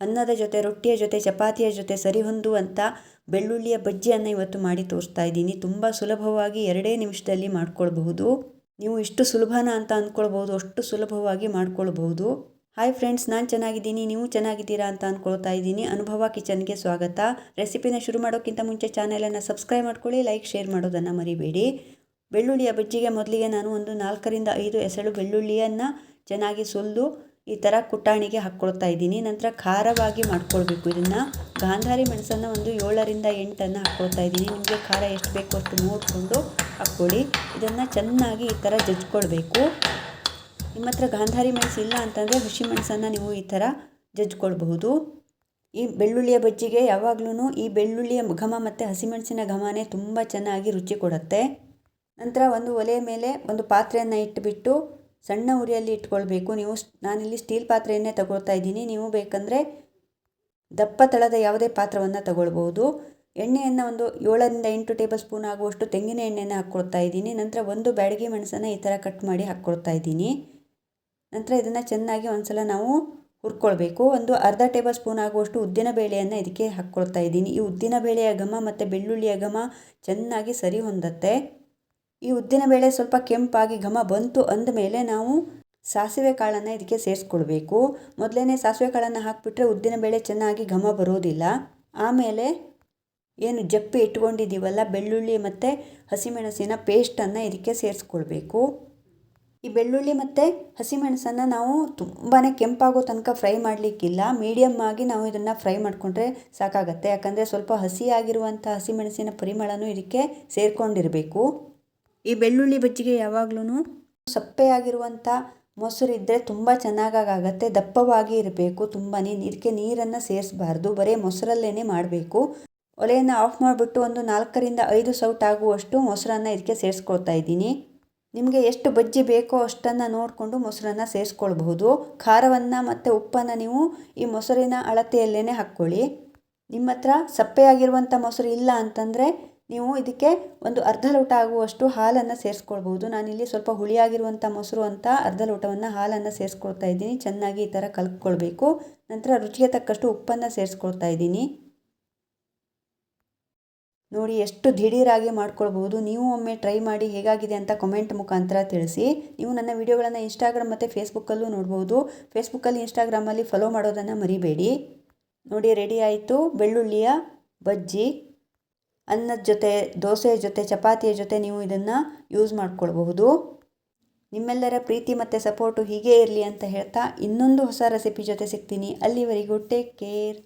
ಅನ್ನದ ಜೊತೆ, ರೊಟ್ಟಿಯ ಜೊತೆ, ಚಪಾತಿಯ ಜೊತೆ ಸರಿಹೊಂದುವಂಥ ಬೆಳ್ಳುಳ್ಳಿಯ ಬಜ್ಜಿಯನ್ನು ಇವತ್ತು ಮಾಡಿ ತೋರಿಸ್ತಾ ಇದ್ದೀನಿ. ತುಂಬ ಸುಲಭವಾಗಿ ಎರಡೇ ನಿಮಿಷದಲ್ಲಿ ಮಾಡ್ಕೊಳ್ಬಹುದು. ನೀವು ಇಷ್ಟು ಸುಲಭನ ಅಂತ ಅಂದ್ಕೊಳ್ಬಹುದು ಅಷ್ಟು ಸುಲಭವಾಗಿ ಮಾಡ್ಕೊಳ್ಬಹುದು. ಹಾಯ್ ಫ್ರೆಂಡ್ಸ್ ನಾನು ಚೆನ್ನಾಗಿದ್ದೀನಿ, ನೀವು ಚೆನ್ನಾಗಿದ್ದೀರಾ ಅಂತ ಅಂದ್ಕೊಳ್ತಾ ಇದ್ದೀನಿ. ಅನುಭವ ಕಿಚನ್ಗೆ ಸ್ವಾಗತ. ರೆಸಿಪಿನ ಶುರು ಮಾಡೋಕ್ಕಿಂತ ಮುಂಚೆ ಚಾನೆಲನ್ನು ಸಬ್ಸ್ಕ್ರೈಬ್ ಮಾಡ್ಕೊಳ್ಳಿ, ಲೈಕ್, ಶೇರ್ ಮಾಡೋದನ್ನು ಮರಿಬೇಡಿ. ಬೆಳ್ಳುಳ್ಳಿಯ ಬಜ್ಜಿಗೆ ಮೊದಲಿಗೆ ನಾನು ಒಂದು ನಾಲ್ಕರಿಂದ ಐದು ಎಸಳು ಬೆಳ್ಳುಳ್ಳಿಯನ್ನು ಚೆನ್ನಾಗಿ ಸುಲಿದು ಈ ಥರ ಕುಟಾಣಿಗೆ ಹಾಕ್ಕೊಳ್ತಾ ಇದ್ದೀನಿ. ನಂತರ ಖಾರವಾಗಿ ಮಾಡ್ಕೊಳ್ಬೇಕು. ಇದನ್ನು ಗಾಂಧಾರಿ ಮೆಣಸನ್ನು ಒಂದು ಏಳರಿಂದ ಎಂಟನ್ನು ಹಾಕ್ಕೊಳ್ತಾ ಇದ್ದೀನಿ. ನಿಮಗೆ ಖಾರ ಎಷ್ಟು ಬೇಕೋ ಅಷ್ಟು ನೋಡಿಕೊಂಡು ಹಾಕ್ಕೊಳ್ಳಿ. ಇದನ್ನು ಚೆನ್ನಾಗಿ ಈ ಥರ ಜಜ್ಕೊಳ್ಬೇಕು. ನಿಮ್ಮ ಹತ್ರ ಗಾಂಧಾರಿ ಮೆಣಸು ಇಲ್ಲ ಅಂತಂದರೆ ಹಸಿಮೆಣಸನ್ನು ನೀವು ಈ ಥರ ಜಜ್ಕೊಳ್ಬಹುದು. ಈ ಬೆಳ್ಳುಳ್ಳಿಯ ಬಜ್ಜಿಗೆ ಯಾವಾಗಲೂ ಈ ಬೆಳ್ಳುಳ್ಳಿಯ ಘಮ ಮತ್ತು ಹಸಿಮೆಣಸಿನ ಘಮನೇ ತುಂಬ ಚೆನ್ನಾಗಿ ರುಚಿ ಕೊಡುತ್ತೆ. ನಂತರ ಒಂದು ಒಲೆಯ ಮೇಲೆ ಒಂದು ಪಾತ್ರೆಯನ್ನು ಇಟ್ಟುಬಿಟ್ಟು ಸಣ್ಣ ಉರಿಯಲ್ಲಿ ಇಟ್ಕೊಳ್ಬೇಕು. ನೀವು ನಾನಿಲ್ಲಿ ಸ್ಟೀಲ್ ಪಾತ್ರೆಯನ್ನೇ ತಗೊಳ್ತಾ ಇದ್ದೀನಿ. ನೀವು ಬೇಕಂದರೆ ದಪ್ಪ ತಳದ ಯಾವುದೇ ಪಾತ್ರವನ್ನು ತಗೊಳ್ಬೋದು ಎಣ್ಣೆಯನ್ನು ಒಂದು ಏಳರಿಂದ ಎಂಟು ಟೇಬಲ್ ಸ್ಪೂನ್ ಆಗುವಷ್ಟು ತೆಂಗಿನ ಎಣ್ಣೆಯನ್ನು ಹಾಕ್ಕೊಳ್ತಾ ಇದ್ದೀನಿ. ನಂತರ ಒಂದು ಬ್ಯಾಡಗಿ ಮೆಣಸನ್ನು ಈ ಥರ ಕಟ್ ಮಾಡಿ ಹಾಕ್ಕೊಳ್ತಾ ಇದ್ದೀನಿ. ನಂತರ ಇದನ್ನು ಚೆನ್ನಾಗಿ ಒಂದ್ಸಲ ನಾವು ಹುರ್ಕೊಳ್ಬೇಕು. ಒಂದು ಅರ್ಧ ಟೇಬಲ್ ಸ್ಪೂನ್ ಆಗುವಷ್ಟು ಉದ್ದಿನ ಬೇಳೆಯನ್ನು ಇದಕ್ಕೆ ಹಾಕ್ಕೊಳ್ತಾ ಇದ್ದೀನಿ. ಈ ಉದ್ದಿನ ಬೇಳೆಯ ಘಮ ಮತ್ತು ಬೆಳ್ಳುಳ್ಳಿಯ ಘಮ ಚೆನ್ನಾಗಿ ಸರಿ ಹೊಂದತ್ತೆ. ಈ ಉದ್ದಿನ ಬೇಳೆ ಸ್ವಲ್ಪ ಕೆಂಪಾಗಿ ಘಮ ಬಂತು ಅಂದ ಮೇಲೆ ನಾವು ಸಾಸಿವೆ ಕಾಳನ್ನು ಇದಕ್ಕೆ ಸೇರಿಸ್ಕೊಳ್ಬೇಕು. ಮೊದಲೇ ಸಾಸಿವೆ ಕಾಳನ್ನು ಹಾಕಿಬಿಟ್ರೆ ಉದ್ದಿನ ಬೇಳೆ ಚೆನ್ನಾಗಿ ಘಮ ಬರೋದಿಲ್ಲ. ಆಮೇಲೆ ಏನು ಜಪ್ಪಿ ಇಟ್ಕೊಂಡಿದ್ದೀವಲ್ಲ, ಬೆಳ್ಳುಳ್ಳಿ ಮತ್ತು ಹಸಿಮೆಣಸಿನ ಪೇಸ್ಟನ್ನು ಇದಕ್ಕೆ ಸೇರಿಸ್ಕೊಳ್ಬೇಕು. ಈ ಬೆಳ್ಳುಳ್ಳಿ ಮತ್ತು ಹಸಿಮೆಣಸನ್ನು ನಾವು ತುಂಬಾ ಕೆಂಪಾಗೋ ತನಕ ಫ್ರೈ ಮಾಡಲಿಕ್ಕಿಲ್ಲ. ಮೀಡಿಯಮ್ ಆಗಿ ನಾವು ಇದನ್ನು ಫ್ರೈ ಮಾಡಿಕೊಂಡ್ರೆ ಸಾಕಾಗತ್ತೆ. ಯಾಕಂದರೆ ಸ್ವಲ್ಪ ಹಸಿಯಾಗಿರುವಂಥ ಹಸಿಮೆಣಸಿನ ಪರಿಮಳನೂ ಇದಕ್ಕೆ ಸೇರಿಕೊಂಡಿರಬೇಕು. ಈ ಬೆಳ್ಳುಳ್ಳಿ ಬಜ್ಜಿಗೆ ಯಾವಾಗ್ಲೂ ಸಪ್ಪೆಯಾಗಿರುವಂಥ ಮೊಸರು ಇದ್ದರೆ ತುಂಬ ಚೆನ್ನಾಗಾಗತ್ತೆ, ದಪ್ಪವಾಗಿ ಇರಬೇಕು ತುಂಬಾ ಇದಕ್ಕೆ ನೀರನ್ನು ಸೇರಿಸಬಾರ್ದು, ಬರೀ ಮೊಸರಲ್ಲೇ ಮಾಡಬೇಕು. ಒಲೆಯನ್ನು ಆಫ್ ಮಾಡಿಬಿಟ್ಟು ಒಂದು ನಾಲ್ಕರಿಂದ ಐದು ಸೌಟ್ ಆಗುವಷ್ಟು ಮೊಸರನ್ನು ಇದಕ್ಕೆ ಸೇರಿಸ್ಕೊಳ್ತಾ ಇದ್ದೀನಿ. ನಿಮಗೆ ಎಷ್ಟು ಬಜ್ಜಿ ಬೇಕೋ ಅಷ್ಟನ್ನು ನೋಡಿಕೊಂಡು ಮೊಸರನ್ನು ಸೇರಿಸ್ಕೊಳ್ಬಹುದು. ಖಾರವನ್ನು ಮತ್ತು ಉಪ್ಪನ್ನು ನೀವು ಈ ಮೊಸರಿನ ಅಳತೆಯಲ್ಲೇ ಹಾಕ್ಕೊಳ್ಳಿ. ನಿಮ್ಮ ಹತ್ರ ಸಪ್ಪೆಯಾಗಿರುವಂಥ ಮೊಸರು ಇಲ್ಲ ಅಂತಂದರೆ ನೀವು ಇದಕ್ಕೆ ಒಂದು ಅರ್ಧ ಲೋಟ ಆಗುವಷ್ಟು ಹಾಲನ್ನು ಸೇರಿಸ್ಕೊಳ್ಬೋದು. ನಾನಿಲ್ಲಿ ಸ್ವಲ್ಪ ಹುಳಿಯಾಗಿರುವಂಥ ಮೊಸರು ಅಂತ ಅರ್ಧ ಲೋಟವನ್ನು ಹಾಲನ್ನು ಸೇರಿಸ್ಕೊಳ್ತಾ ಇದ್ದೀನಿ. ಚೆನ್ನಾಗಿ ಈ ಥರ ಕಲ್ತ್ಕೊಳ್ಬೇಕು. ನಂತರ ರುಚಿಗೆ ತಕ್ಕಷ್ಟು ಉಪ್ಪನ್ನು ಸೇರಿಸ್ಕೊಳ್ತಾ ಇದ್ದೀನಿ. ನೋಡಿ, ಎಷ್ಟು ದಿಢೀರಾಗಿ ಮಾಡ್ಕೊಳ್ಬೋದು. ನೀವು ಒಮ್ಮೆ ಟ್ರೈ ಮಾಡಿ ಹೇಗಾಗಿದೆ ಅಂತ ಕಮೆಂಟ್ ಮುಖಾಂತರ ತಿಳಿಸಿ. ನೀವು ನನ್ನ ವಿಡಿಯೋಗಳನ್ನು ಇನ್ಸ್ಟಾಗ್ರಾಮ್ ಮತ್ತು ಫೇಸ್ಬುಕ್ಕಲ್ಲೂ ನೋಡ್ಬೋದು. ಫೇಸ್ಬುಕ್ಕಲ್ಲಿ ಇನ್ಸ್ಟಾಗ್ರಾಮಲ್ಲಿ ಫಾಲೋ ಮಾಡೋದನ್ನು ಮರಿಬೇಡಿ. ನೋಡಿ ರೆಡಿ ಆಯಿತು. ಬೆಳ್ಳುಳ್ಳಿಯ ಬಜ್ಜಿ. ಅನ್ನದ ಜೊತೆ, ದೋಸೆಯ ಜೊತೆ, ಚಪಾತಿಯ ಜೊತೆ ನೀವು ಇದನ್ನು ಯೂಸ್ ಮಾಡ್ಕೊಳ್ಬಹುದು. ನಿಮ್ಮೆಲ್ಲರ ಪ್ರೀತಿ ಮತ್ತು ಸಪೋರ್ಟು ಹೀಗೇ ಇರಲಿ ಅಂತ ಹೇಳ್ತಾ ಇನ್ನೊಂದು ಹೊಸ ರೆಸಿಪಿ ಜೊತೆ ಸಿಗ್ತೀನಿ. ಅಲ್ಲಿವರೆಗೂ ಟೇಕ್ ಕೇರ್